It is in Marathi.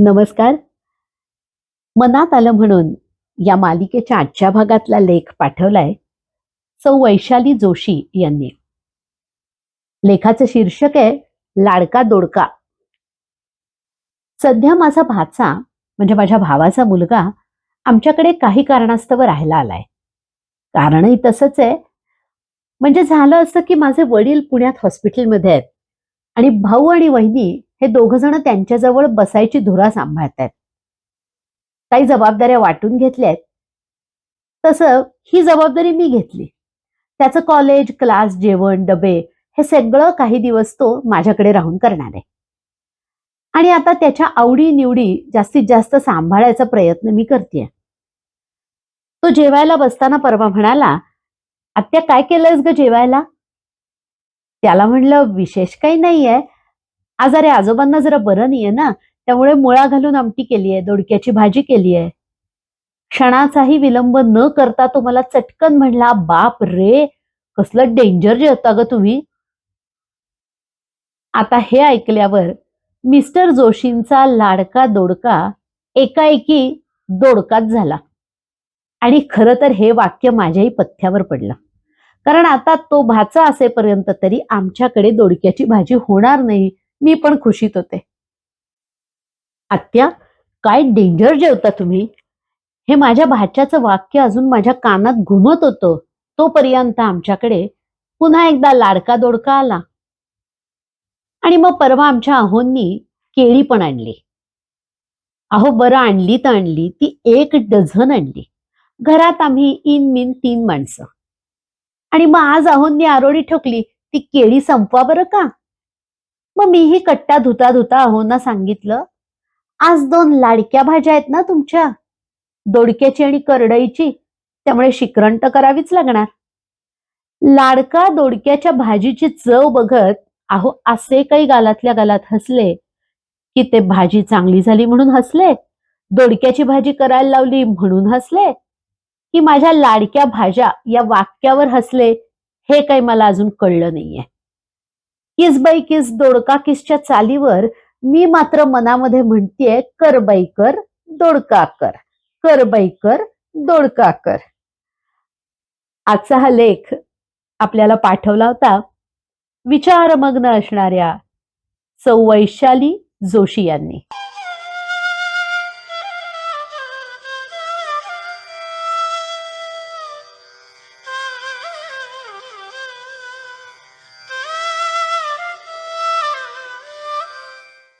नमस्कार. मनात आलं म्हणून या मालिकेच्या आजच्या भागातला लेख पाठवलाय सौ वैशाली जोशी यांनी. लेखाचं शीर्षक आहे लाडका दोडका. सध्या माझा भाचा म्हणजे माझ्या भावाचा मुलगा आमच्याकडे काही कारणास्तव राहायला आलाय. कारणही तसंच आहे. म्हणजे झालं असं की माझे वडील पुण्यात हॉस्पिटलमध्ये आहेत. आणि भाऊ आणि वहिनी हे दोघ जण त्यांच्याजवळ बसायची धुरा सांभाळतायत. काही जबाबदाऱ्या वाटून घेतल्या आहेत तसं ही जबाबदारी मी घेतली. त्याचं कॉलेज क्लास जेवण डबे हे सगळं काही दिवस तो माझ्याकडे राहून करणार आहे. आणि आता त्याच्या आवडी निवडी जास्तीत जास्त सांभाळायचा प्रयत्न मी करते तो जेवायला बसताना परवा म्हणाला आत्या काय केलंयस ग जेवायला? त्याला म्हणलं विशेष काही नाहीये. आज अरे आजोबांना जरा बरं नाहीये ना? त्यामुळे मुळा घालून आमटी केली आहे दोडक्याची भाजी केली आहे क्षणाचाही विलंब न करता तो मला चटकन म्हणला बाप रे कसलं डेंजर जेवता ग तुम्ही. आता हे ऐकल्यावर मिस्टर जोशींचा लाडका दोडका एकाएकी दोडकाच झाला. आणि खरं तर हे वाक्य माझ्याही पथ्यावर पडलं. कारण आता तो भाचा असेपर्यंत तरी आमच्याकडे दोडक्याची भाजी होणार नाही. मी पण खुशीत होते. आत्या काय डेंजर जेवता तुम्ही? हे माझ्या भाच्याचं वाक्य अजून माझ्या कानात घुमत होतं. तोपर्यंत आमच्याकडे पुन्हा एकदा लाडका दोडका आला. आणि मग परवा आमच्या अहोंनी केळी पण आणली. अहो बरं आणली तर आणली ती एक डझन आणली. घरात आम्ही इन मिन तीन माणसं. आणि मग आज अहोंनी आरोडी ठोकली ती केळी संपवा बरं का? मग मीही कट्टा धुता धुता अहोना सांगितलं आज दोन लाडक्या भाज्या आहेत ना तुमच्या? दोडक्याची आणि करडईची त्यामुळे शिकरण तर करावीच लागणार. लाडका दोडक्याच्या भाजीची चव बघत अहो असे काही गालातल्या गालात हसले की ते भाजी चांगली झाली म्हणून हसले? दोडक्याची भाजी करायला लावली म्हणून हसले? की माझ्या लाडक्या भाज्या या वाक्यावर हसले हे काही मला अजून कळलं नाहीये. किस बाई किस दोडका किसच्या चालीवर मी मात्र मनामध्ये म्हणतेय कर बाई कर दोडका कर कर बाई कर दोडका कर आजचा हा लेख आपल्याला पाठवला होता. विचारमग्न असणाऱ्या सौ वैशाली जोशी यांनी.